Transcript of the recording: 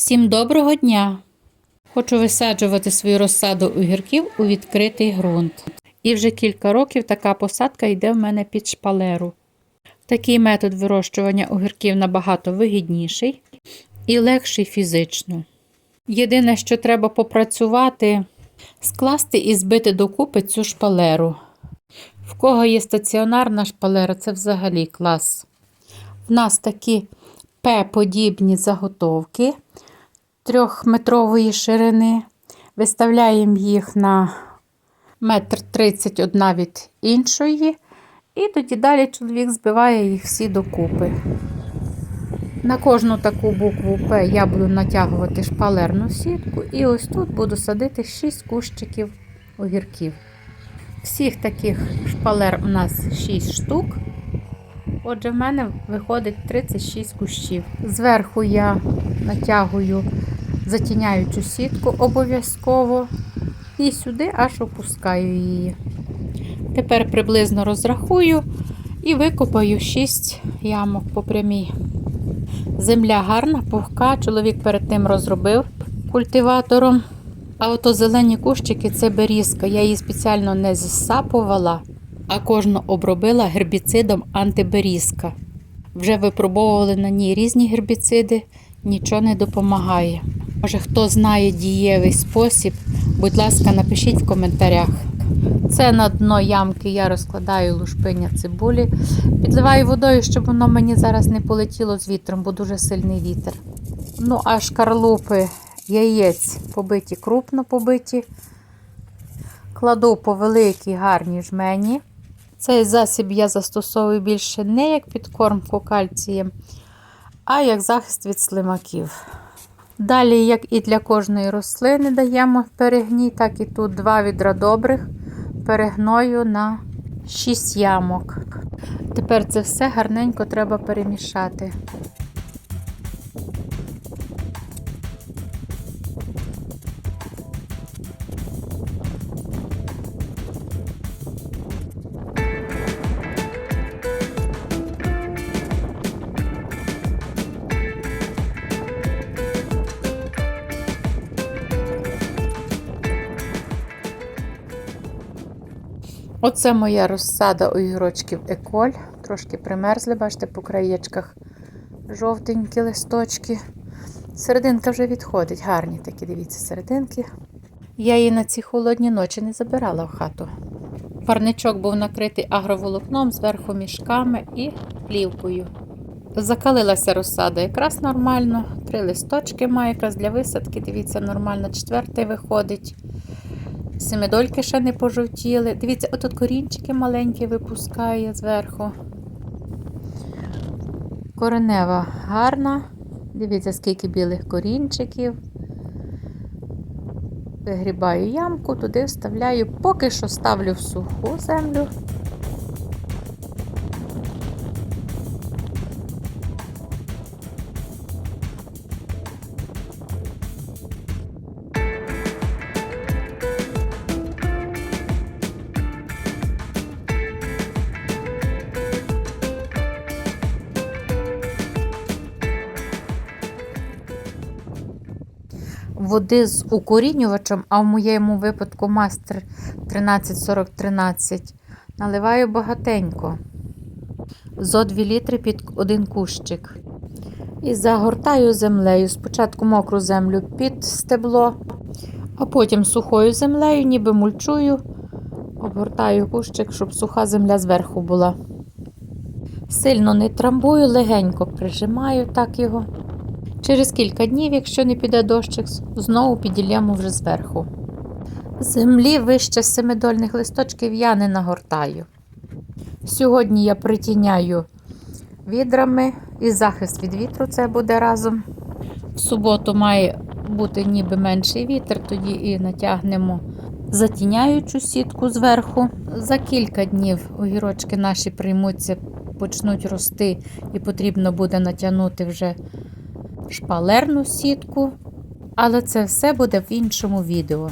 Всім доброго дня! Хочу висаджувати свою розсаду огірків у відкритий ґрунт. І вже кілька років така посадка йде в мене під шпалеру. Такий метод вирощування огірків набагато вигідніший і легший фізично. Єдине, що треба попрацювати, скласти і збити докупи цю шпалеру. В кого є стаціонарна шпалера, це взагалі клас. В нас такі П-подібні заготовки трьохметрової ширини. Виставляємо їх на метр тридцять одна від іншої. І тоді далі чоловік збиває їх всі докупи. На кожну таку букву П я буду натягувати шпалерну сітку, і ось тут буду садити 6 кущиків огірків. Всіх таких шпалер у нас 6 штук. Отже, в мене виходить 36 кущів. Зверху я натягую затіняючу сітку обов'язково і сюди аж опускаю її. Тепер приблизно розрахую і викопаю 6 ямок по прямій. Земля гарна, пухка. Чоловік перед тим розробив культиватором. А ото зелені кущики це берізка. Я її спеціально не зсапувала, а кожну обробила гербіцидом антиберізка. Вже випробовували на ній різні гербіциди, нічого не допомагає. Може, хто знає дієвий спосіб, будь ласка, напишіть в коментарях. Це на дно ямки я розкладаю лушпиня цибулі, підливаю водою, щоб воно мені зараз не полетіло з вітром, бо дуже сильний вітер. Ну, а шкарлупи яєць побиті, крупно побиті. Кладу по великій гарній жмені. Цей засіб я застосовую більше не як підкормку кальцієм, а як захист від слимаків. Далі, як і для кожної рослини, даємо перегній, так і тут два відра добрих перегною на 6 ямок. Тепер це все гарненько треба перемішати. Оце моя розсада огірочків еколь. Трошки примерзли, бачите, по краєчках жовтенькі листочки. Серединка вже відходить, гарні такі, дивіться, серединки. Я її на ці холодні ночі не забирала в хату. Парничок був накритий агроволокном, зверху мішками і плівкою. Закалилася розсада якраз нормально. Три листочки має якраз для висадки. Дивіться, нормально, четвертий виходить. Семидольки ще не пожовтіли. Дивіться, отут корінчики маленькі випускає зверху. Коренева гарна. Дивіться, скільки білих корінчиків. Вигрібаю ямку, туди вставляю, поки що ставлю в суху землю. Води з укорінювачем, а в моєму випадку мастер 134013, наливаю багатенько. Зо 2 літри під один кущик. І загортаю землею. Спочатку мокру землю під стебло, а потім сухою землею, ніби мульчую, обгортаю кущик, щоб суха земля зверху була. Сильно не трамбую, легенько прижимаю так його. Через кілька днів, якщо не піде дощик, знову піділємо вже зверху. Землі вище семидольних листочків я не нагортаю. Сьогодні я притіняю відрами і захист від вітру це буде разом. В суботу має бути ніби менший вітер, тоді і натягнемо затіняючу сітку зверху. За кілька днів огірочки наші приймуться, почнуть рости, і потрібно буде натягнути вже шпалерну сітку, але це все буде в іншому відео.